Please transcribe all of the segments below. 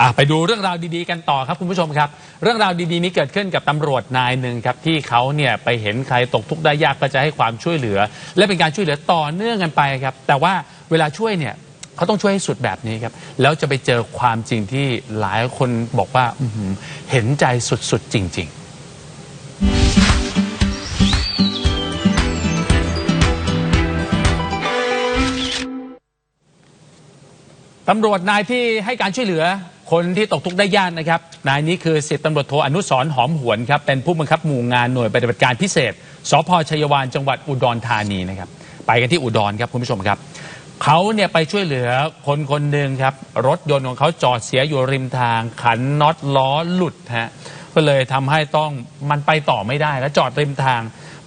อะไปดูเรื่องราวดีๆกันต่อครับคุณผู้ชมครับ เรื่องราวดีๆนี้เกิดขึ้นกับตำรวจนายหนึ่งครับที่เขาเนี่ยไปเห็นใครตกทุกข์ได้ยากก็จะให้ความช่วยเหลือ และเป็นการช่วยเหลือต่อเนื่องกันไปครับ แต่ว่าเวลาช่วยเนี่ยเขาต้องช่วยให้สุดแบบนี้ครับ แล้วจะไปเจอความจริงที่หลายคนบอกว่าอื้อหือเห็นใจสุดๆจริง ๆ ตำรวจนายที่ให้การช่วยเหลือ คนที่ตกทุกข์ได้ยากนะครับ นายนี้คือสิบตำรวจโทอนุสรณ์หอมหวนครับ เป็นผู้บังคับหมู่งานหน่วยปฏิบัติการพิเศษ สพชัยวานจังหวัดอุดรธานีนะครับ ไปกันที่อุดรครับคุณผู้ชมครับ เขาเนี่ยไปช่วยเหลือคนคนหนึ่งครับ รถยนต์ของเขาจอดเสียอยู่ริมทาง ขันน็อตล้อหลุดฮะ ก็เลยทำให้ต้องมันไปต่อไม่ได้แล้วจอดริมทาง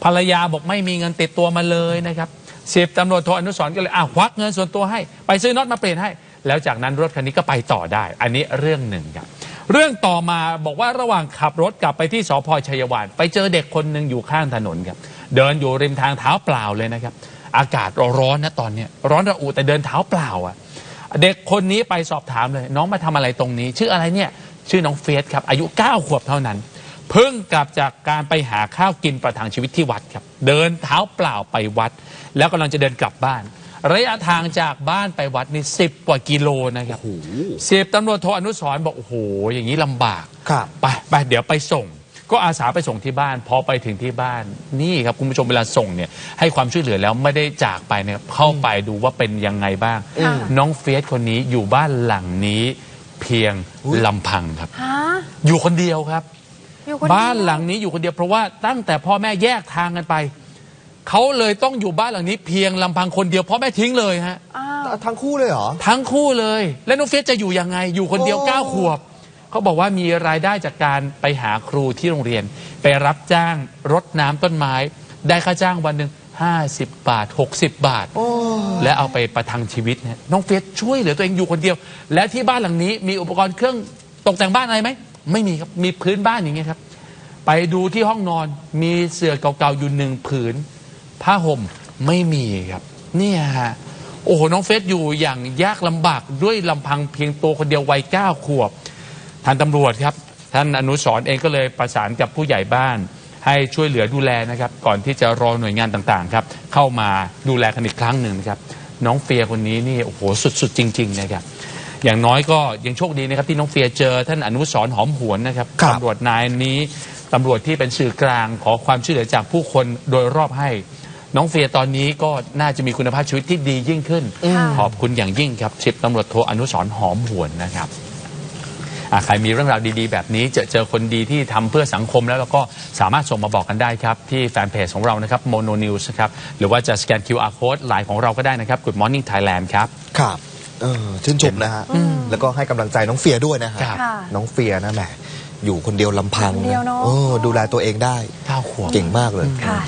ภรรยาบอกไม่มีเงินติดตัวมาเลยนะครับสิบตำรวจโทอนุสรณ์ก็เลยอะควักเงินส่วนตัวให้ ไปซื้อน็อตมาเปลี่ยนให้ แล้วจากนั้นรถคันนี้ก็ไปต่อได้ อันนี้เรื่องหนึ่งครับเรื่องต่อมาบอกว่าระหว่างขับรถกลับไปที่สพชัยวานไปเจอเด็กคนหนึ่งอยู่ข้างถนนครับเดินอยู่ริมทางเท้าเปล่าเลยนะครับ อากาศร้อนนะตอนเนี้ยร้อนระอุแต่เดินเท้าเปล่าอะเด็กคนนี้ไปสอบถามเลย น้องมาทำอะไรตรงนี้ ชื่ออะไรเนี่ยชื่อน้องเฟียสครับ อายุ 9 ขวบเท่านั้นเพิ่งกลับจากการไปหาข้าวกินประทังชีวิตที่วัดครับ เดินเท้าเปล่าไปวัด แล้วกำลังจะเดินกลับบ้าน ระยะทางจากบ้านไปวัดนี่สิบกว่ากิโลนะครับสิบตำรวจโทอนุสรณ์บอกโอ้โหอย่างนี้ลำบากครับไปไปเดี๋ยวไปส่ง ก็อาสาไปส่งที่บ้าน พอไปถึงที่บ้านนี่ครับคุณผู้ชมเวลาส่งเนี่ยให้ความช่วยเหลือแล้วไม่ได้จากไปเนี่ยเข้าไปดูว่าเป็นยังไงบ้างค่ะน้องเฟียสคนนี้อยู่บ้านหลังนี้เพียงอุ๊ยลำพังครับฮะอยู่คนเดียวครับอยู่คนเดียวบ้านหลังนี้อยู่คนเดียวเพราะว่าตั้งแต่พ่อแม่แยกทางกันไป เขาเลยต้องอยู่บ้านหลังนี้เพียงลำพังคนเดียวพ่อแม่ทิ้งเลยฮะ อ้าว ทั้งคู่เลยเหรอ ทั้งคู่เลย แล้วน้องเฟียสจะอยู่ยังไง อยู่คนเดียวโอ้ เก้าขวบ เขาบอกว่ามีรายได้จากการไปหาครูที่โรงเรียน ไปรับจ้างรดน้ำต้นไม้ ได้ค่าจ้างวันหนึ่ง50 บาท 60 บาท โอ้และเอาไปประทังชีวิตเนี่ยน้องเฟียสช่วยเหลือตัวเองอยู่คนเดียว และที่บ้านหลังนี้มีอุปกรณ์เครื่องตกแต่งบ้านอะไรไหม ไม่มีครับ มีพื้นบ้านอย่างเงี้ยครับ ไปดูที่ห้องนอนมีเสื่อเก่าๆอยู่หนึ่งผืน ผ้าห่มไม่มีครับ เนี่ยฮะโอ้โหน้องเฟสอยู่อย่างยากลำบากด้วยลำพังเพียงตัวคนเดียววัยเก้าขวบท่านตำรวจครับ ท่านอนุสรณ์เองก็เลยประสานกับผู้ใหญ่บ้าน ให้ช่วยเหลือดูแลนะครับ ก่อนที่จะรอหน่วยงานต่างๆครับ เข้ามาดูแลกันอีกครั้งหนึ่งนะครับ น้องเฟียคนนี้นี่โอ้โหสุดๆจริง ๆ นะครับอย่างน้อยก็ยังโชคดีนะครับที่น้องเฟียเจอ ท่านอนุสรณ์หอมหวนนะครับครับตำรวจนายนี้ตำรวจที่เป็นสื่อกลางขอความช่วยเหลือจากผู้คนโดยรอบให้ น้องเฟียตอนนี้ก็น่าจะมีคุณภาพชีวิตที่ดียิ่งขึ้นค่ะขอบคุณอย่างยิ่งครับสิบตำรวจโทอนุสรณ์หอมหวนนะครับอะใครมีเรื่องราวดีๆ แบบนี้เจอเจอคนดีที่ทำเพื่อสังคมแล้วเราก็สามารถส่งมาบอกกันได้ครับ ที่แฟนเพจของเรานะครับ Mono News นะครับ หรือว่าจะสแกน QR Code ไลน์ของเราก็ได้นะครับ Good Morning Thailand ครับ ครับเออชื่นชมนะฮะ แล้วก็ให้กำลังใจน้องเฟียด้วยนะฮะ ครับ ค่ะน้องเฟียนะแหมอยู่คนเดียวลำพังคนเดียวเนอะเออดูแลตัวเองได้ เก้าขวบ เก่งมากเลย ค่ะ